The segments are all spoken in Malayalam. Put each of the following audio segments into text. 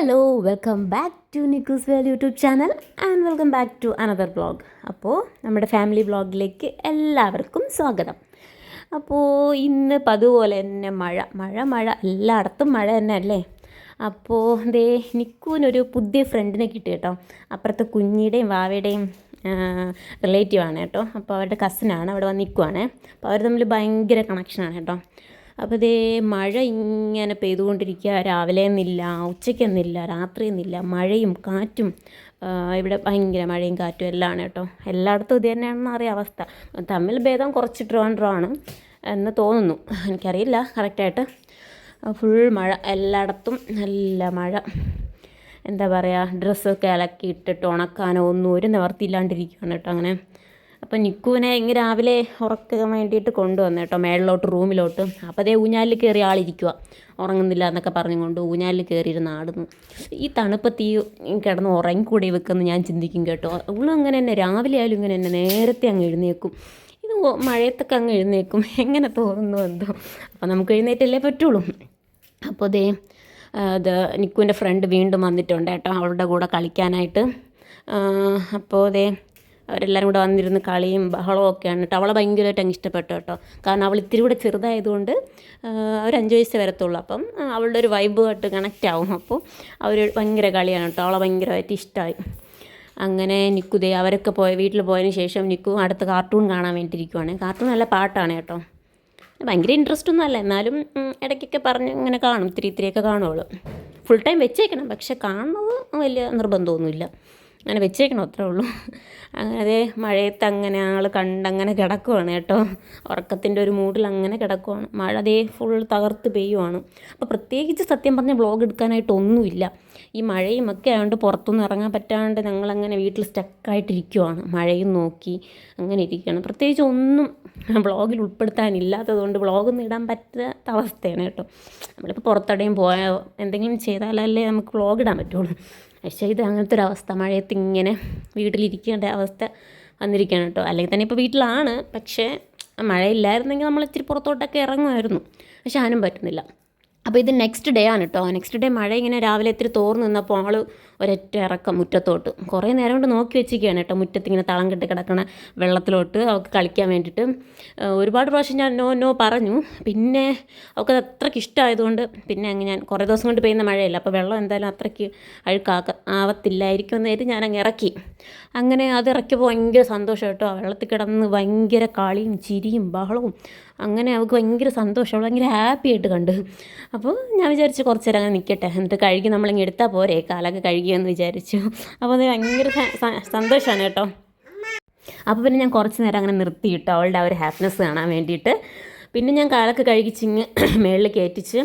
Hello welcome back to Nikkus Vel YouTube channel and welcome back to another blog അപ്പോൾ നമ്മുടെ ഫാമിലി ബ്ലോഗിലേക്ക് എല്ലാവർക്കും സ്വാഗതം. അപ്പോൾ ഇന്ന് പതുപോലെ തന്നെ മഴ മഴ മഴ എല്ലായിടത്തും മഴ തന്നെ അല്ലേ അപ്പോൾ ദേ നിക്കുവിനൊരു പുതിയ ഫ്രണ്ടിനെ കിട്ടി കേട്ടോ. അപ്പുറത്തെ കുഞ്ഞിയുടെയും വാവയുടെയും റിലേറ്റീവാണ് കേട്ടോ. അപ്പോൾ അവരുടെ കസിനാണ് അവിടെ വന്ന് നിൽക്കുവാണ് അപ്പോൾ അവർ തമ്മിൽ ഭയങ്കര കണക്ഷനാണ് കേട്ടോ. അപ്പോൾ ഇതേ മഴ ഇങ്ങനെ പെയ്തുകൊണ്ടിരിക്കുക. രാവിലെ എന്നില്ല ഉച്ചയ്ക്കെന്നില്ല രാത്രി എന്നില്ല മഴയും കാറ്റും ഇവിടെ ഭയങ്കര മഴയും കാറ്റും എല്ലാം ആണ് കേട്ടോ. എല്ലായിടത്തും ഇത് തന്നെയാണെന്ന് അറിയാം അവസ്ഥ. തമ്മിൽ ഭേദം കുറച്ച് ട്രിവാൻഡ്രമാണ് എന്ന് തോന്നുന്നു. എനിക്കറിയില്ല കറക്റ്റായിട്ട് ഫുൾ മഴ. എല്ലായിടത്തും നല്ല മഴ. എന്താ പറയുക ഡ്രസ്സൊക്കെ അലക്കി ഇട്ടിട്ട് ഉണക്കാനോ ഒന്നും ഒരു നിവർത്തിയില്ലാണ്ടിരിക്കുകയാണ് കേട്ടോ അങ്ങനെ. അപ്പം നിക്കുവിനെ ഇങ്ങനെ രാവിലെ ഉറക്കാൻ വേണ്ടിയിട്ട് കൊണ്ടുവന്നു കേട്ടോ മേളിലോട്ട് റൂമിലോട്ട്. അപ്പോൾ അതേ ഊഞ്ഞാലിൽ കയറി ആളിരിക്കുക ഉറങ്ങുന്നില്ല എന്നൊക്കെ പറഞ്ഞുകൊണ്ട് ഊഞ്ഞാലിൽ കയറിയിരുന്ന് ആടുന്നു. ഈ തണുപ്പത്ത് കിടന്ന് ഉറങ്ങിക്കൂടി വെക്കുമെന്ന് ഞാൻ ചിന്തിക്കും കേട്ടോ. അവളും അങ്ങനെ തന്നെ രാവിലെ ആയാലും ഇങ്ങനെ തന്നെ നേരത്തെ അങ്ങ് എഴുന്നേക്കും ഇത് മഴയത്തൊക്കെ അങ്ങ് എഴുന്നേക്കും എങ്ങനെ തോന്നുന്നു എന്തോ. അപ്പോൾ നമുക്ക് എഴുന്നേറ്റല്ലേ പറ്റുള്ളൂ. അപ്പോൾ ദേ അത് നിക്കുവിന്റെ ഫ്രണ്ട് വീണ്ടും വന്നിട്ടുണ്ട് കേട്ടോ അവളുടെ കൂടെ കളിക്കാനായിട്ട്. അപ്പോൾ ദേ അവരെല്ലാവരും കൂടെ വന്നിരുന്ന് കളിയും ബഹളവും ഒക്കെയാണ് കേട്ടോ. അവളെ ഭയങ്കരമായിട്ട് അങ്ങ് ഇഷ്ടപ്പെട്ടു കേട്ടോ. കാരണം അവൾ ഇത്തിരി കൂടെ ചെറുതായതുകൊണ്ട് അവർ അഞ്ച് വയസ്സ് വരത്തുള്ളൂ. അപ്പം അവളുടെ ഒരു വൈബുമായിട്ട് കണക്റ്റ് ആവും. അപ്പോൾ അവർ ഭയങ്കര കളിയാണ് കേട്ടോ. അവളെ ഭയങ്കരമായിട്ട് ഇഷ്ടമായി. അങ്ങനെ നിക്കു ദേ അവരൊക്കെ പോയ വീട്ടിൽ പോയതിന് ശേഷം നിക്കു അടുത്ത കാർട്ടൂൺ കാണാൻ വേണ്ടിയിരിക്കുവാണ്. കാർട്ടൂൺ നല്ല പാട്ടാണ് കേട്ടോ. ഭയങ്കര ഇൻട്രസ്റ്റ് ഒന്നും അല്ല. എന്നാലും ഇടയ്ക്കൊക്കെ പറഞ്ഞ് ഇങ്ങനെ കാണും. ഇത്തിരി ഇത്തിരിയൊക്കെ കാണുള്ളൂ ഫുൾ ടൈം വെച്ചേക്കണം. പക്ഷെ കാണുന്നത് വലിയ നിർബന്ധമൊന്നുമില്ല. അങ്ങനെ വെച്ചേക്കണം അത്രേ ഉള്ളൂ. അങ്ങനെ മഴയത്ത് അങ്ങനെ ആൾ കണ്ടങ്ങനെ കിടക്കുവാണ് കേട്ടോ. ഉറക്കത്തിന്റെ ഒരു മൂഡിൽ അങ്ങനെ കിടക്കുവാണ്. മഴ അതേ ഫുൾ തകർത്ത് പെയ്യുവാണ്. അപ്പോൾ പ്രത്യേകിച്ച് സത്യം പറഞ്ഞ വ്ളോഗ് എടുക്കാനായിട്ടൊന്നുമില്ല. ഈ മഴയും ഒക്കെ ആയതുകൊണ്ട് പുറത്തൊന്നും ഇറങ്ങാൻ പറ്റാണ്ട് ഞങ്ങളങ്ങനെ വീട്ടിൽ സ്റ്റക്കായിട്ടിരിക്കുവാണ് മഴയും നോക്കി അങ്ങനെ ഇരിക്കുകയാണ്. പ്രത്യേകിച്ച് ഒന്നും വ്ളോഗിൽ ഉൾപ്പെടുത്താനില്ലാത്തതുകൊണ്ട് വ്ളോഗൊന്നും ഇടാൻ പറ്റാത്ത അവസ്ഥയാണ് കേട്ടോ. നമ്മളിപ്പോൾ പുറത്തെവിടെയും പോയാൽ എന്തെങ്കിലും ചെയ്താലല്ലേ നമുക്ക് വ്ളോഗ് ഇടാൻ പറ്റുള്ളൂ. പക്ഷേ ഇത് അങ്ങനത്തെ ഒരു അവസ്ഥ മഴയത്ത് ഇങ്ങനെ വീട്ടിലിരിക്കേണ്ട അവസ്ഥ വന്നിരിക്കുകയാണ് കേട്ടോ. അല്ലെങ്കിൽ തന്നെ ഇപ്പോൾ വീട്ടിലാണ്. പക്ഷേ മഴയില്ലായിരുന്നെങ്കിൽ നമ്മൾ ഇച്ചിരി പുറത്തോട്ടൊക്കെ ഇറങ്ങുമായിരുന്നു. പക്ഷെ ആനും പറ്റുന്നില്ല. അപ്പോൾ ഇത് നെക്സ്റ്റ് ഡേ ആണ് കേട്ടോ നെക്സ്റ്റ് ഡേ മഴ ഇങ്ങനെ രാവിലെ ഇത്തിരി തോർന്ന് നിന്നപ്പോൾ ആൾ ഒരൊറ്റ ഇറക്കം മുറ്റത്തോട്ട്. കുറേ നേരം കൊണ്ട് നോക്കി വെച്ചിരിക്കുകയാണ് കേട്ടോ മുറ്റത്ത് ഇങ്ങനെ തളം കെട്ടി കിടക്കണ വെള്ളത്തിലോട്ട്. അവൾക്ക് കളിക്കാൻ വേണ്ടിയിട്ട് ഒരുപാട് പ്രാവശ്യം ഞാൻ നോ നോ പറഞ്ഞു. പിന്നെ അവൾക്ക് അത് അത്രയ്ക്ക് ഇഷ്ടമായതുകൊണ്ട് പിന്നെ അങ്ങ് ഞാൻ കുറേ ദിവസം കൊണ്ട് പെയ്യുന്ന മഴയല്ല. അപ്പോൾ വെള്ളം എന്തായാലും അത്രയ്ക്ക് അഴുക്കാക്ക ആവത്തില്ലായിരിക്കും എന്ന് കരുതി ഞാൻ അങ്ങ് ഇറക്കി. അങ്ങനെ അത് ഇറക്കിയപ്പോൾ ഭയങ്കര സന്തോഷം കേട്ടോ ആ വെള്ളത്തിൽ കിടന്ന് ഭയങ്കര കളിയും ചിരിയും ബഹളവും അങ്ങനെ അവൾക്ക് ഭയങ്കര സന്തോഷം. അവൾ ഭയങ്കര ഹാപ്പി ആയിട്ട് കണ്ടു. അപ്പോൾ ഞാൻ വിചാരിച്ചു കുറച്ച് നേരം അങ്ങനെ നിൽക്കട്ടെ എന്നിട്ട് കഴുകി നമ്മളിങ്ങനെ എടുത്താൽ പോരെ? കാലൊക്കെ കഴുകിയെന്ന് വിചാരിച്ചു. അപ്പോൾ അത് ഭയങ്കര സന്തോഷമാണ് കേട്ടോ. അപ്പോൾ പിന്നെ ഞാൻ കുറച്ച് നേരം അങ്ങനെ നിർത്തിയിട്ട് അവളുടെ ആ ഒരു ഹാപ്പിനെസ് കാണാൻ വേണ്ടിയിട്ട്. പിന്നെ ഞാൻ കാലൊക്കെ കഴുകിച്ചിങ്ങ് മേളിൽ കയറ്റിച്ച്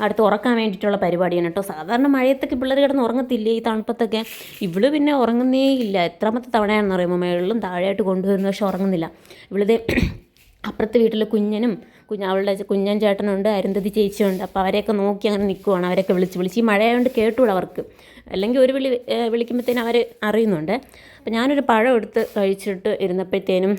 അടുത്ത് ഉറക്കാൻ വേണ്ടിയിട്ടുള്ള പരിപാടിയാണ് കേട്ടോ. സാധാരണ മഴയത്തൊക്കെ പിള്ളേർ കിടന്ന് ഉറങ്ങത്തില്ലേ ഈ തണുപ്പത്തൊക്കെ? ഇവൾ പിന്നെ ഉറങ്ങുന്നേ ഇല്ല. എത്രാമത്തെ തവണയാണെന്ന് പറയുമ്പോൾ മേളിലും താഴെയായിട്ട് കൊണ്ടുവരുന്ന പക്ഷെ ഉറങ്ങുന്നില്ല. ഇവളിത് അപ്പുറത്തെ വീട്ടിൽ കുഞ്ഞനും കുഞ്ഞ് അവളുടെ കുഞ്ഞൻ ചേട്ടനുണ്ട് അരുന്ധതി ചേച്ചിയുണ്ട്. അപ്പോൾ അവരെയൊക്കെ നോക്കി അങ്ങനെ നിൽക്കുവാണ് അവരൊക്കെ വിളിച്ച് വിളിച്ച്. ഈ മഴയായതുകൊണ്ട് കേട്ടുകൂടെ അവർക്ക്. അല്ലെങ്കിൽ ഒരു വിളി വിളിക്കുമ്പോഴത്തേനും അവർ അറിയുന്നുണ്ട്. അപ്പോൾ ഞാനൊരു പഴം എടുത്ത് കഴിച്ചിട്ട് ഇരുന്നപ്പോഴത്തേനും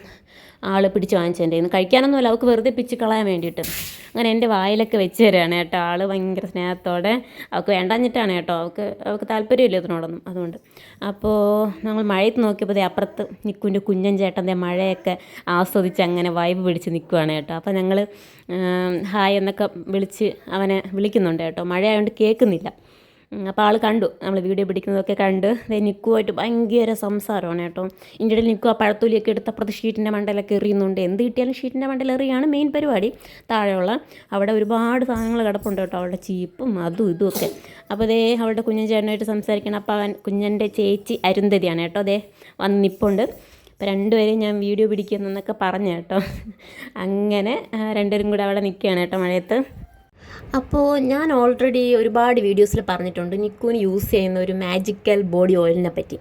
ആൾ പിടിച്ച് വാങ്ങിച്ചതിന്റെ കയ്യിൽ നിന്ന് കഴിക്കാനൊന്നുമല്ല അവൾക്ക് വെറുതെ പിച്ച് കളയാൻ വേണ്ടിയിട്ട്. അങ്ങനെ എന്റെ വായിലൊക്കെ വെച്ച് തരാണ് കേട്ടോ. ആൾ ഭയങ്കര സ്നേഹത്തോടെ അവൾക്ക് വേണ്ടാഞ്ഞിട്ടാണ് കേട്ടോ. അവൾക്ക് അവൾക്ക് താല്പര്യമില്ല ഇതിനോടൊന്നും. അതുകൊണ്ട്. അപ്പോൾ ഞങ്ങൾ മഴയത്ത് നോക്കിയപ്പോൾ ദേ അപ്പുറത്ത് നിൽക്കുന്റെ കുഞ്ഞൻ ചേട്ടന്റെ മഴയൊക്കെ ആസ്വദിച്ച് അങ്ങനെ വൈബ് പിടിച്ച് നിൽക്കുവാണ് കേട്ടോ. അപ്പോൾ ഞങ്ങൾ ഹായ് എന്നൊക്കെ വിളിച്ച് അവനെ വിളിക്കുന്നുണ്ട് കേട്ടോ. മഴയായതുകൊണ്ട് കേൾക്കുന്നില്ല. അപ്പോൾ ആൾ കണ്ടു. നമ്മൾ വീഡിയോ പിടിക്കുന്നതൊക്കെ കണ്ട്. നിക്കുമായിട്ട് ഭയങ്കര സംസാരമാണ് കേട്ടോ. ഇതിന്റെ ഇടയിൽ നിൽക്കുക പഴത്തൊലിയൊക്കെ എടുത്ത് അപ്പുറത്ത് ഷീറ്റിന്റെ മണ്ടയിലൊക്കെ എറിയുന്നുണ്ട്. എന്ത് കിട്ടിയാലും ഷീറ്റിന്റെ മണ്ടയിൽ എറിയാണ് മെയിൻ പരിപാടി. താഴെയുള്ള അവിടെ ഒരുപാട് സാധനങ്ങൾ കിടപ്പുണ്ട് കേട്ടോ. അവളുടെ ചീപ്പും അതും ഇതും ഒക്കെ. അപ്പോൾ അതേ അവളുടെ കുഞ്ഞൻ ചേട്ടനായിട്ട് സംസാരിക്കണം. അപ്പോൾ അവൻ കുഞ്ഞന്റെ ചേച്ചി അരുന്ധതിയാണ് കേട്ടോ. അതേ വന്ന് നിപ്പുണ്ട്. അപ്പോൾ രണ്ടുപേരെയും ഞാൻ വീഡിയോ പിടിക്കുന്നെന്നൊക്കെ പറഞ്ഞു കേട്ടോ. അങ്ങനെ ആ, രണ്ടുപേരും കൂടെ അവിടെ നിൽക്കുകയാണ് കേട്ടോ മഴയത്ത്. അപ്പോൾ ഞാൻ ഓൾറെഡി ഒരുപാട് വീഡിയോസിൽ പറഞ്ഞിട്ടുണ്ട് നിക്കൂന് യൂസ് ചെയ്യുന്ന ഒരു മാജിക്കൽ ബോഡി ഓയിലിനെ പറ്റി.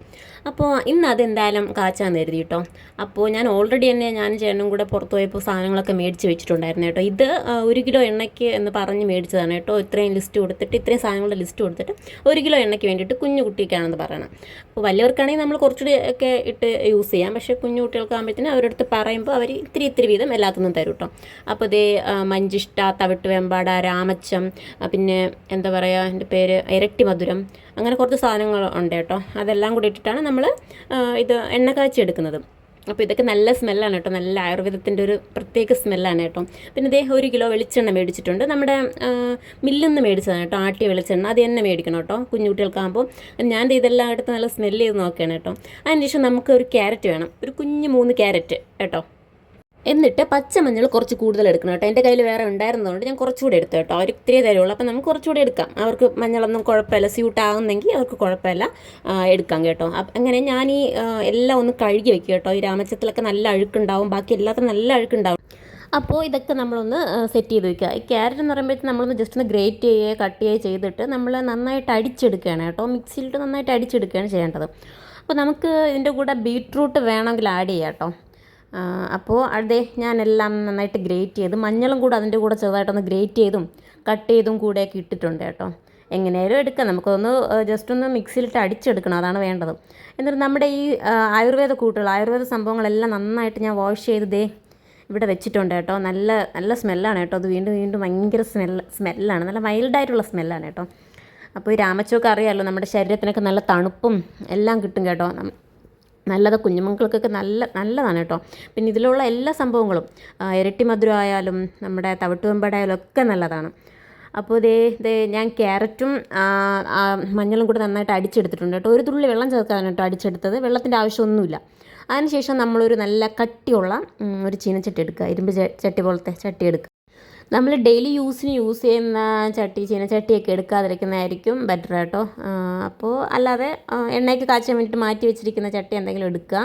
അപ്പോൾ ഇന്ന് അതെന്തായാലും കാച്ചാന്ന് കരുതി കേട്ടോ അപ്പോൾ ഞാൻ ഓൾറെഡി തന്നെ ഞാൻ ചേട്ടനും കൂടെ പുറത്ത് പോയപ്പോൾ സാധനങ്ങളൊക്കെ മേടിച്ച് വെച്ചിട്ടുണ്ടായിരുന്നു കേട്ടോ. ഇത് ഒരു കിലോ എണ്ണയ്ക്ക് എന്ന് പറഞ്ഞ് മേടിച്ചതാണ് കേട്ടോ. ഇത്രയും ലിസ്റ്റ് കൊടുത്തിട്ട് ഇത്രയും സാധനങ്ങളുടെ ലിസ്റ്റ് കൊടുത്തിട്ട് ഒരു കിലോ എണ്ണയ്ക്ക് വേണ്ടിയിട്ട് കുഞ്ഞു കുട്ടിക്കാണെന്ന് പറയണം. അപ്പോൾ വലിയവർക്കാണെങ്കിൽ നമ്മൾ കുറച്ചുകൂടി ഒക്കെ ഇട്ട് യൂസ് ചെയ്യാം. പക്ഷേ കുഞ്ഞു കുട്ടികൾക്കാകുമ്പോഴത്തേനും അവരുടെ അടുത്ത് പറയുമ്പോൾ അവർ ഇത്തിരി ഇത്തിരി വീതം എല്ലാത്തൊന്നും തരും കേട്ടോ അപ്പോൾ ഇതേ മഞ്ചിഷ്ട തവിട്ട് വെമ്പാട രാമ ആ, പിന്നെ എന്താ പറയുക എന്റെ പേര് ഇരട്ടി മധുരം അങ്ങനെ കുറച്ച് സാധനങ്ങൾ ഉണ്ട് കേട്ടോ. അതെല്ലാം കൂടി ഇട്ടിട്ടാണ് നമ്മൾ ഇത് എണ്ണ കാച്ചി എടുക്കുന്നത്. അപ്പോൾ ഇതൊക്കെ നല്ല സ്മെല്ലാണ് കേട്ടോ. നല്ല ആയുർവേദത്തിന്റെ ഒരു പ്രത്യേക സ്മെല്ലാണ് കേട്ടോ. പിന്നെ ഇതേ ഒരു കിലോ വെളിച്ചെണ്ണ മേടിച്ചിട്ടുണ്ട്. നമ്മുടെ മില്ലിൽ നിന്ന് മേടിച്ചതാണ് കേട്ടോ. ആട്ടിയ വെളിച്ചെണ്ണ. അത് തന്നെ മേടിക്കണം കേട്ടോ. കുഞ്ഞുകുട്ടികൾക്കാകുമ്പോൾ. ഞാൻ ഇതെല്ലാം എടുത്ത് നല്ല സ്മെല്ല് ചെയ്ത് നോക്കുകയാണ് കേട്ടോ. അതിന് ശേഷം നമുക്ക് ഒരു ക്യാരറ്റ് വേണം. ഒരു കുഞ്ഞ് മൂന്ന് ക്യാരറ്റ് കേട്ടോ. എന്നിട്ട് പച്ചമഞ്ഞൾ കുറച്ച് കൂടുതൽ എടുക്കണം കേട്ടോ. എന്റെ കയ്യിൽ വേറെ ഉണ്ടായിരുന്നതുകൊണ്ട് ഞാൻ കുറച്ചുകൂടെ എടുത്തു കേട്ടോ. അവർ ഇത്രയേ തരുള്ളൂ. അപ്പം നമുക്ക് കുറച്ചുകൂടെ എടുക്കാം. അവർക്ക് മഞ്ഞളൊന്നും കുഴപ്പമില്ല. സ്യൂട്ട് ആകുന്നെങ്കിൽ അവർക്ക് കുഴപ്പമില്ല. എടുക്കാം കേട്ടോ. അങ്ങനെ ഞാൻ ഈ എല്ലാം ഒന്ന് കഴുകി വെക്കും കേട്ടോ. ഈ രാമച്ചത്തിലൊക്കെ നല്ല അഴുക്കുണ്ടാവും. ബാക്കി എല്ലാത്തിനും നല്ല അഴുക്കുണ്ടാവും. അപ്പോൾ ഇതൊക്കെ നമ്മളൊന്ന് സെറ്റ് ചെയ്ത് വെക്കുക. ഈ ക്യാരറ്റ് എന്ന് പറയുമ്പോഴത്തേക്ക് നമ്മളൊന്ന് ജസ്റ്റ് ഒന്ന് ഗ്രേറ്റ് ചെയ്യുക കട്ട് ചെയ്യുക ചെയ്തിട്ട് നമ്മൾ നന്നായിട്ട് അടിച്ചെടുക്കുകയാണ് കേട്ടോ. മിക്സിയിലിട്ട് നന്നായിട്ട് അടിച്ചെടുക്കുകയാണ് ചെയ്യേണ്ടത്. അപ്പോൾ നമുക്ക് ഇതിന്റെ കൂടെ ബീറ്റ്റൂട്ട് വേണമെങ്കിൽ ആഡ് ചെയ്യാം കേട്ടോ. അപ്പോൾ അതെ ഞാനെല്ലാം നന്നായിട്ട് ഗ്രേറ്റ് ചെയ്ത്. മഞ്ഞളും കൂടെ അതിന്റെ കൂടെ ചെറുതായിട്ടൊന്ന് ഗ്രേറ്റ് ചെയ്തും കട്ട് ചെയ്തും കൂടെയൊക്കെ ഇട്ടിട്ടുണ്ട് കേട്ടോ. എങ്ങനെയായാലും എടുക്കാം. നമുക്കൊന്ന് ജസ്റ്റ് ഒന്ന് മിക്സിയിലിട്ട് അടിച്ചെടുക്കണം. അതാണ് വേണ്ടത്. എന്നിട്ട് നമ്മുടെ ഈ ആയുർവേദ കൂട്ടുകൾ ആയുർവേദ സംഭവങ്ങളെല്ലാം നന്നായിട്ട് ഞാൻ വാഷ് ചെയ്ത് ദേ ഇവിടെ വെച്ചിട്ടുണ്ട് കേട്ടോ. നല്ല നല്ല സ്മെല്ലാണ് കേട്ടോ. അത് വീണ്ടും വീണ്ടും ഭയങ്കര സ്മെല്ല് സ്മെല്ലാണ്. നല്ല മൈൽഡായിട്ടുള്ള സ്മെല്ലാണ് കേട്ടോ. അപ്പോൾ ഈ രാമച്ചോക്ക് അറിയാമല്ലോ നമ്മുടെ ശരീരത്തിനൊക്കെ നല്ല തണുപ്പും എല്ലാം കിട്ടും കേട്ടോ. നല്ലത് കുഞ്ഞുമക്കൾക്കൊക്കെ നല്ല നല്ലതാണ് കേട്ടോ. പിന്നെ ഇതിലുള്ള എല്ലാ സംഭവങ്ങളും ഇരട്ടി മധുരം ആയാലും നമ്മുടെ തവിട്ടുവെമ്പടായാലും ഒക്കെ നല്ലതാണ്. അപ്പോൾ ഇതേ ഇതേ ഞാൻ ക്യാരറ്റും മഞ്ഞളും കൂടെ നന്നായിട്ട് അടിച്ചെടുത്തിട്ടുണ്ട് കേട്ടോ. ഒരു തുള്ളി വെള്ളം ചേർക്കാനാണ് കേട്ടോ അടിച്ചെടുത്തത്. വെള്ളത്തിന്റെ ആവശ്യമൊന്നുമില്ല. അതിനുശേഷം നമ്മളൊരു നല്ല കട്ടിയുള്ള ഒരു ചീനച്ചട്ടി എടുക്കുക. ഇരുമ്പ് ചട്ടി പോലത്തെ ചട്ടി എടുക്കുക. നമ്മൾ ഡെയിലി യൂസിന് യൂസ് ചെയ്യുന്ന ചട്ടി ചീനച്ചട്ടിയൊക്കെ എടുക്കാതിരിക്കുന്നതായിരിക്കും ബെറ്റർ കേട്ടോ അപ്പോൾ അല്ലാതെ എണ്ണയ്ക്ക് കാച്ചാൻ വേണ്ടിയിട്ട് മാറ്റി വെച്ചിരിക്കുന്ന ചട്ടി എന്തെങ്കിലും എടുക്കുക.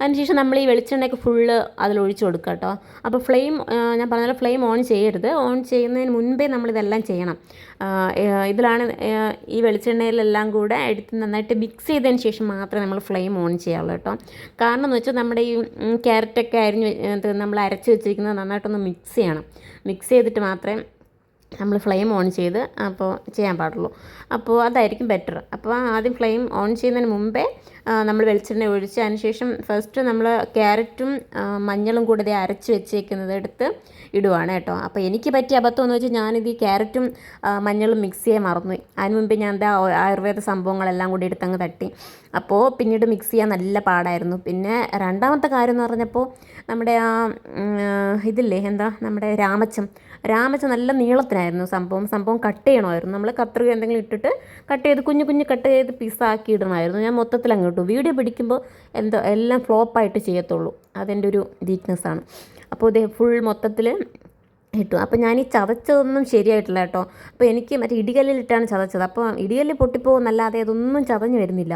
അതിനുശേഷം നമ്മൾ ഈ വെളിച്ചെണ്ണയൊക്കെ ഫുള്ള് അതിലൊഴിച്ച് കൊടുക്കുക കേട്ടോ. അപ്പോൾ ഫ്ലെയിം ഞാൻ പറഞ്ഞ ഫ്ലെയിം ഓൺ ചെയ്യരുത്. ഓൺ ചെയ്യുന്നതിന് മുൻപേ നമ്മളിതെല്ലാം ചെയ്യണം. ഇതിലാണ് ഈ വെളിച്ചെണ്ണയിലെല്ലാം കൂടെ എടുത്ത് നന്നായിട്ട് മിക്സ് ചെയ്തതിന് ശേഷം മാത്രമേ നമ്മൾ ഫ്ലെയിം ഓൺ ചെയ്യാവുള്ളൂ കേട്ടോ. കാരണം എന്ന് വെച്ചാൽ നമ്മുടെ ഈ ക്യാരറ്റൊക്കെ അരിഞ്ഞ് നമ്മൾ അരച്ച് വെച്ചിരിക്കുന്നത് നന്നായിട്ടൊന്ന് മിക്സ് ചെയ്യണം. മിക്സ് ചെയ്തിട്ട് മാത്രമേ നമ്മൾ ഫ്ലെയിം ഓൺ ചെയ്ത് അപ്പോൾ ചെയ്യാൻ പാടുള്ളൂ. അപ്പോൾ അതായിരിക്കും ബെറ്റർ അപ്പോൾ ആദ്യം ഫ്ലെയിം ഓൺ ചെയ്യുന്നതിന് മുമ്പേ നമ്മൾ വെളിച്ചെണ്ണ ഒഴിച്ച് അതിന് ശേഷം ഫസ്റ്റ് നമ്മൾ ക്യാരറ്റും മഞ്ഞളും കൂടെ അരച്ച് വെച്ചേക്കുന്നത് എടുത്ത് ഇടുവാണ് കേട്ടോ. അപ്പോൾ എനിക്ക് പറ്റിയ അബദ്ധം എന്ന് വെച്ചാൽ ഞാനിത് ഈ ക്യാരറ്റും മഞ്ഞളും മിക്സ് ചെയ്യാൻ മറന്നു അതിന് മുമ്പ് ഞാൻ എന്താ ആയുർവേദ സംഭവങ്ങളെല്ലാം കൂടി എടുത്തങ്ങ് തട്ടി. അപ്പോൾ പിന്നീട് മിക്സ് ചെയ്യാൻ നല്ല പാടായിരുന്നു. പിന്നെ രണ്ടാമത്തെ കാര്യം എന്ന് പറഞ്ഞപ്പോൾ നമ്മുടെ ആ, ഇതില്ലേ എന്താ? നമ്മുടെ രാമച്ചം. രാമച്ചം നല്ല നീളത്തിനായിരുന്നു സംഭവം. സംഭവം കട്ട് ചെയ്യണമായിരുന്നു. നമ്മൾ കത്രിക എന്തെങ്കിലും ഇട്ടിട്ട് കട്ട് ചെയ്ത് കുഞ്ഞു കുഞ്ഞു കട്ട് ചെയ്ത് പീസാക്കി ഇടണമായിരുന്നു. ഞാൻ മൊത്തത്തിൽ അങ്ങോട്ട് വീഡിയോ പിടിക്കുമ്പോൾ എന്തോ എല്ലാം ഫ്ലോപ്പായിട്ട് ചെയ്യത്തുള്ളൂ. അതെന്റെ ഒരു വീക്ക്നെസ്സാണ് അപ്പോൾ ഇത് ഫുൾ മൊത്തത്തിൽ ഇട്ടു. അപ്പോൾ ഞാൻ ഈ ചതച്ചതൊന്നും ശരിയായിട്ടില്ല കേട്ടോ. അപ്പോൾ എനിക്ക് മറ്റേ ഇടികല്ലിലിട്ടാണ് ചതച്ചത്. അപ്പോൾ ഇടികല്ലിൽ പൊട്ടിപ്പോകുന്നല്ലാതെ അതൊന്നും ചതഞ്ഞ് വരുന്നില്ല.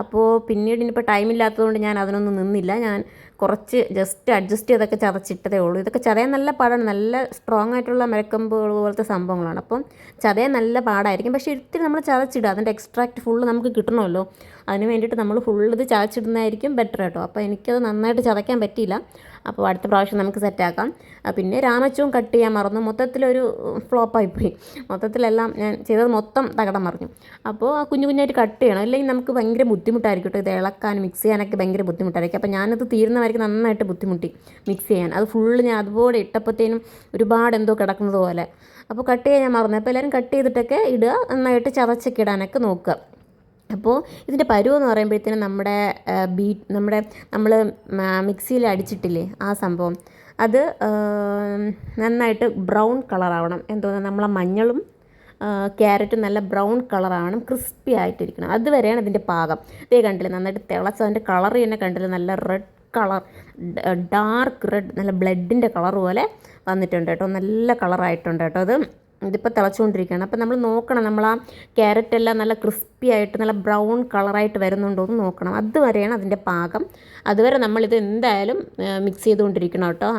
അപ്പോൾ പിന്നീട് ഇനിയിപ്പോൾ ടൈമില്ലാത്തതുകൊണ്ട് ഞാൻ അതിനൊന്നും നിന്നില്ല. ഞാൻ കുറച്ച് ജസ്റ്റ് അഡ്ജസ്റ്റ് ചെയ്തൊക്കെ ചതച്ചിട്ടതേ ഉള്ളൂ. ഇതൊക്കെ ചതയാൻ നല്ല പാടാണ്. നല്ല സ്ട്രോങ് ആയിട്ടുള്ള മരക്കമ്പുകൾ പോലത്തെ സംഭവങ്ങളാണ്. അപ്പം ചതയാൻ നല്ല പാടായിരിക്കും. പക്ഷേ ഇത്തിരി നമ്മൾ ചതച്ചിടുക അതിന്റെ എക്സ്ട്രാക്റ്റ് ഫുള്ള് നമുക്ക് കിട്ടണമല്ലോ. അതിന് വേണ്ടിയിട്ട് നമ്മൾ ഫുള്ള് ഇത് ചതച്ചിടുന്നതായിരിക്കും ബെറ്റർ കേട്ടോ അപ്പോൾ എനിക്കത് നന്നായിട്ട് ചതയ്ക്കാൻ പറ്റിയില്ല. അപ്പോൾ അടുത്ത പ്രാവശ്യം നമുക്ക് സെറ്റാക്കാം പിന്നെ രാമച്ചവും കട്ട് ചെയ്യാൻ മറന്നു. മൊത്തത്തിലൊരു ഫ്ലോപ്പായി പോയി മൊത്തത്തിലെല്ലാം ഞാൻ ചെയ്തത് മൊത്തം തകടം മറിഞ്ഞു. അപ്പോൾ ആ കുഞ്ഞു കുഞ്ഞായിട്ട് കട്ട് ചെയ്യണം. അല്ലെങ്കിൽ നമുക്ക് ഭയങ്കര ബുദ്ധിമുട്ടായിരിക്കും കേട്ടോ ഇത് ഇളക്കാനും മിക്സ് ചെയ്യാനൊക്കെ ഭയങ്കര ബുദ്ധിമുട്ടായിരിക്കും. അപ്പോൾ ഞാനത് തീരുന്നവർക്ക് നന്നായിട്ട് ബുദ്ധിമുട്ടി മിക്സ് ചെയ്യാൻ. അത് ഫുള്ള് ഞാൻ അതുപോലെ ഇട്ടപ്പോഴത്തേനും ഒരുപാട് എന്തോ കിടക്കുന്നത് പോലെ. അപ്പോൾ കട്ട് ചെയ്യാൻ ഞാൻ മറന്നു. അപ്പോൾ എല്ലാവരും കട്ട് ചെയ്തിട്ടൊക്കെ ഇടുക. നന്നായിട്ട് ചതച്ചൊക്കെ ഇടാനൊക്കെ നോക്കുക. അപ്പോൾ ഇതിന്റെ പരുവം എന്ന് പറയുമ്പോഴത്തേനും നമ്മുടെ ബീറ്റ് നമ്മുടെ നമ്മൾ മിക്സിയിൽ അടിച്ചിട്ടില്ലേ ആ സംഭവം? അത് നന്നായിട്ട് ബ്രൗൺ കളറാവണം എന്തോന്ന് നമ്മളെ മഞ്ഞളും ക്യാരറ്റും നല്ല ബ്രൗൺ കളറാവണം ക്രിസ്പി ആയിട്ടിരിക്കണം. അതുവരെയാണ് ഇതിന്റെ പാകം. ഇതേ കണ്ടില്ല? നന്നായിട്ട് തിളച്ച് അതിന്റെ കളർ തന്നെ കണ്ടില്ല? നല്ല റെഡ് കളർ ഡാർക്ക് റെഡ് നല്ല ബ്ലഡിന്റെ കളർ പോലെ വന്നിട്ടുണ്ട് കേട്ടോ. നല്ല കളറായിട്ടുണ്ട് കേട്ടോ അത്. ഇതിപ്പോൾ തിളച്ചുകൊണ്ടിരിക്കുകയാണ്. അപ്പോൾ നമ്മൾ നോക്കണം നമ്മൾ ആ ക്യാരറ്റ് എല്ലാം നല്ല ക്രിസ്പി ആയിട്ട് നല്ല ബ്രൗൺ കളറായിട്ട് വരുന്നുണ്ടോ എന്ന് നോക്കണം. അതുവരെയാണ് അതിന്റെ പാകം. അതുവരെ നമ്മളിത് എന്തായാലും മിക്സ് ചെയ്തുകൊണ്ടിരിക്കണം കേട്ടോ.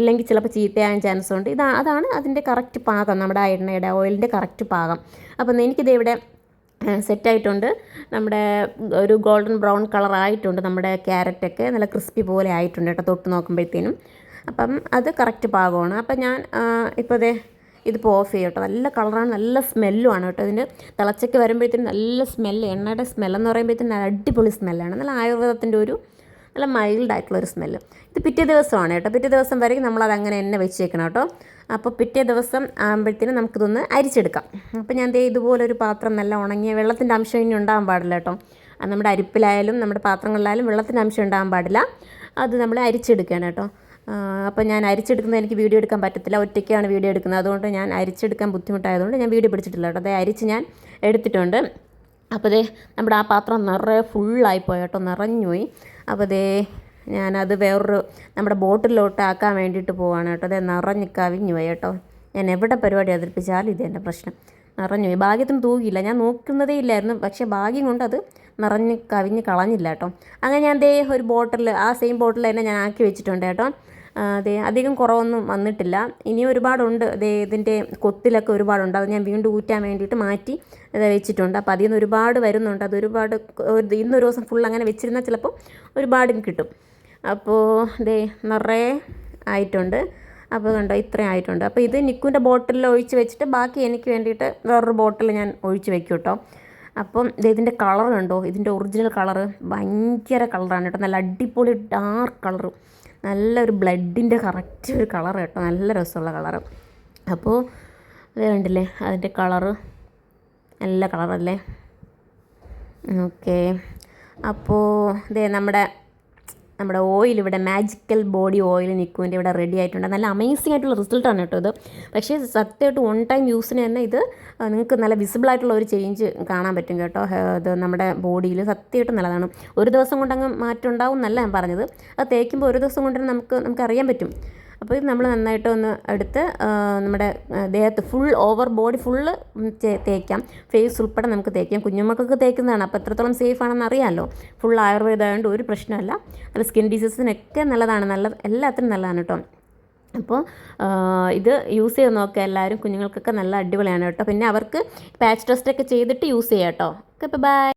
ഇല്ലെങ്കിൽ ചിലപ്പോൾ ചീത്തയാകാൻ ചാൻസ് ഉണ്ട് ഇതാ അതാണ് അതിന്റെ കറക്റ്റ് പാകം നമ്മുടെ ആ എണ്ണയുടെ ഓയിലിന്റെ കറക്റ്റ് പാകം. അപ്പം എനിക്കിത് ഇവിടെ സെറ്റായിട്ടുണ്ട്. നമ്മുടെ ഒരു ഗോൾഡൻ ബ്രൗൺ കളർ ആയിട്ടുണ്ട് നമ്മുടെ ക്യാരറ്റൊക്കെ. നല്ല ക്രിസ്പി പോലെ ആയിട്ടുണ്ട് കേട്ടോ തൊട്ട് നോക്കുമ്പോഴത്തേനും. അപ്പം അത് കറക്റ്റ് പാകമാണ്. അപ്പം ഞാൻ ഇപ്പോൾ ദേ ഇതിപ്പോൾ ഓഫ് ചെയ്യും കേട്ടോ. നല്ല കളറാണ് നല്ല സ്മെല്ലുമാണ് കേട്ടോ ഇതിന്റെ. തിളച്ചൊക്കെ വരുമ്പോഴത്തേനും നല്ല സ്മെല്ല് എണ്ണയുടെ സ്മെല്ലെന്ന് പറയുമ്പോഴത്തേനും നല്ല അടിപൊളി സ്മെല്ലാണ്. നല്ല ആയുർവേദത്തിന്റെ ഒരു നല്ല മൈൽഡ് ആയിട്ടുള്ള ഒരു സ്മെല്ല്. ഇത് പിറ്റേ ദിവസമാണ് കേട്ടോ. പിറ്റേ ദിവസം വരെയും നമ്മളത് അങ്ങനെ എന്നെ വെച്ചേക്കണം കേട്ടോ. അപ്പോൾ പിറ്റേ ദിവസം ആകുമ്പോഴത്തേനും നമുക്കിതൊന്ന് അരിച്ചെടുക്കാം. അപ്പോൾ ഞാൻ ദേ ഇതുപോലൊരു പാത്രം നല്ല ഉണങ്ങിയ വെള്ളത്തിന്റെ അംശം ഇനി ഉണ്ടാകാൻ പാടില്ല കേട്ടോ. അത് നമ്മുടെ അരിപ്പിലായാലും നമ്മുടെ പാത്രങ്ങളിലായാലും വെള്ളത്തിന്റെ അംശം ഉണ്ടാകാൻ പാടില്ല. അത് നമ്മൾ അരിച്ചെടുക്കുകയാണ് കേട്ടോ. അപ്പോൾ ഞാൻ അരിച്ചെടുക്കുന്നത് എനിക്ക് വീഡിയോ എടുക്കാൻ പറ്റത്തില്ല. ഒറ്റയ്ക്കാണ് വീഡിയോ എടുക്കുന്നത്. അതുകൊണ്ട് ഞാൻ അരിച്ചെടുക്കാൻ ബുദ്ധിമുട്ടായതുകൊണ്ട് ഞാൻ വീഡിയോ പിടിച്ചിട്ടില്ല കേട്ടോ. അതേ അരിച്ച് ഞാൻ എടുത്തിട്ടുണ്ട്. അപ്പോൾ ദേ നമ്മുടെ ആ പാത്രം നിറയെ ഫുള്ളായിപ്പോയി കേട്ടോ. നിറഞ്ഞുപോയി. അപ്പോൾ ദേ ഞാനത് വേറൊരു നമ്മുടെ ബോട്ടിലോട്ട് ആക്കാൻ വേണ്ടിയിട്ട് പോവാണ് കേട്ടോ. അതെ നിറഞ്ഞ് കവിഞ്ഞു പോയി കേട്ടോ. ഞാൻ എവിടെ പരിപാടി അവതരിപ്പിച്ചാലും ഇത് എന്റെ പ്രശ്നം. നിറഞ്ഞു പോയി. ഭാഗ്യത്തിന് തൂകിയില്ല. ഞാൻ നോക്കുന്നതേ ഇല്ലായിരുന്നു. പക്ഷേ ഭാഗ്യം കൊണ്ട് അത് നിറഞ്ഞ് കവിഞ്ഞ് കളഞ്ഞില്ല കേട്ടോ. അങ്ങനെ ഞാൻ ദേ ഒരു ബോട്ടിൽ ആ സെയിം ബോട്ടിൽ തന്നെ ഞാൻ ആക്കി വെച്ചിട്ടുണ്ട് കേട്ടോ. അതെ അധികം കുറവൊന്നും വന്നിട്ടില്ല. ഇനി ഒരുപാടുണ്ട്. അതെ ഇതിന്റെ കൊത്തിലൊക്കെ ഒരുപാടുണ്ട്. അത് ഞാൻ വീണ്ടും ഊറ്റാൻ വേണ്ടിയിട്ട് മാറ്റി ഇത് വെച്ചിട്ടുണ്ട്. അപ്പോൾ അതിൽ നിന്ന് ഒരുപാട് വരുന്നുണ്ട്. അത് ഒരുപാട് ഒരു- ഇന്നൊരു ദിവസം ഫുൾ അങ്ങനെ വെച്ചിരുന്നാൽ ചിലപ്പോൾ ഒരുപാടും കിട്ടും. അപ്പോൾ ദേ നിറയെ ആയിട്ടുണ്ട്. അപ്പോൾ കണ്ടോ ഇത്രയും ആയിട്ടുണ്ട്. അപ്പോൾ ഇത് നിക്കുവിന്റെ ബോട്ടിലിൽ ഒഴിച്ച് വെച്ചിട്ട് ബാക്കി എനിക്ക് വേണ്ടിയിട്ട് വേറൊരു ബോട്ടിൽ ഞാൻ ഒഴിച്ച് വെക്കും കേട്ടോ. അപ്പം ഇതിന്റെ കളർ കണ്ടോ ഇതിന്റെ ഒറിജിനൽ കളർ ഭയങ്കര കളറാണ് കേട്ടോ. നല്ല അടിപൊളി ഡാർക്ക് കളറ്. നല്ലൊരു ബ്ലഡിന്റെ കറക്റ്റ് ഒരു കളർ കേട്ടോ. നല്ല രസമുള്ള കളർ അപ്പോൾ അത് കണ്ടില്ലേ അതിന്റെ കളറ് നല്ല കളറല്ലേ? ഓക്കെ. അപ്പോൾ ഇതേ നമ്മുടെ നമ്മുടെ ഓയിൽ ഇവിടെ മാജിക്കൽ ബോഡി ഓയിൽ നിൽക്കുവിന്റെ ഇവിടെ റെഡി ആയിട്ടുണ്ട്. നല്ല അമേസിംഗ് ആയിട്ടുള്ള റിസൾട്ടാണ് കേട്ടോ ഇത്. പക്ഷേ സത്യമായിട്ട് വൺ ടൈം യൂസിന് തന്നെ ഇത് നിങ്ങൾക്ക് നല്ല വിസിബിൾ ആയിട്ടുള്ള ഒരു ചേഞ്ച് കാണാൻ പറ്റും കേട്ടോ. ഇത് നമ്മുടെ ബോഡിയിൽ സത്യമായിട്ട് നല്ലതാണ്. ഒരു ദിവസം കൊണ്ടങ്ങ് മാറ്റം ഉണ്ടാവും എന്നല്ല ഞാൻ പറഞ്ഞത്. അത് തേക്കുമ്പോൾ ഒരു ദിവസം കൊണ്ടുതന്നെ നമുക്ക് നമുക്ക് അറിയാൻ പറ്റും. അപ്പോൾ ഇത് നമ്മൾ നന്നായിട്ട് ഒന്ന് എടുത്ത് നമ്മുടെ ദേഹത്ത് ഫുൾ ഓവർ ബോഡി ഫുള്ള് തേക്കാം. ഫേസ് ഉൾപ്പെടെ നമുക്ക് തേക്കാം. കുഞ്ഞുമക്കൾക്ക് തേക്കുന്നതാണ്. അപ്പോൾ എത്രത്തോളം സേഫ് ആണെന്ന് അറിയാമല്ലോ ഫുൾ ആയുർവേദമായതുകൊണ്ട് ഒരു പ്രശ്നമല്ല. അത് സ്കിൻ ഡിസീസിനൊക്കെ നല്ലതാണ്. നല്ല എല്ലാത്തിനും നല്ലതാണ് കേട്ടോ. അപ്പോൾ ഇത് യൂസ് ചെയ്ത് നോക്കുക എല്ലാവരും. കുഞ്ഞുങ്ങൾക്കൊക്കെ നല്ല അടിപൊളിയാണ് കേട്ടോ. പിന്നെ അവർക്ക് പാച്ച് ടെസ്റ്റൊക്കെ ചെയ്തിട്ട് യൂസ് ചെയ്യാം കേട്ടോ. Okay bye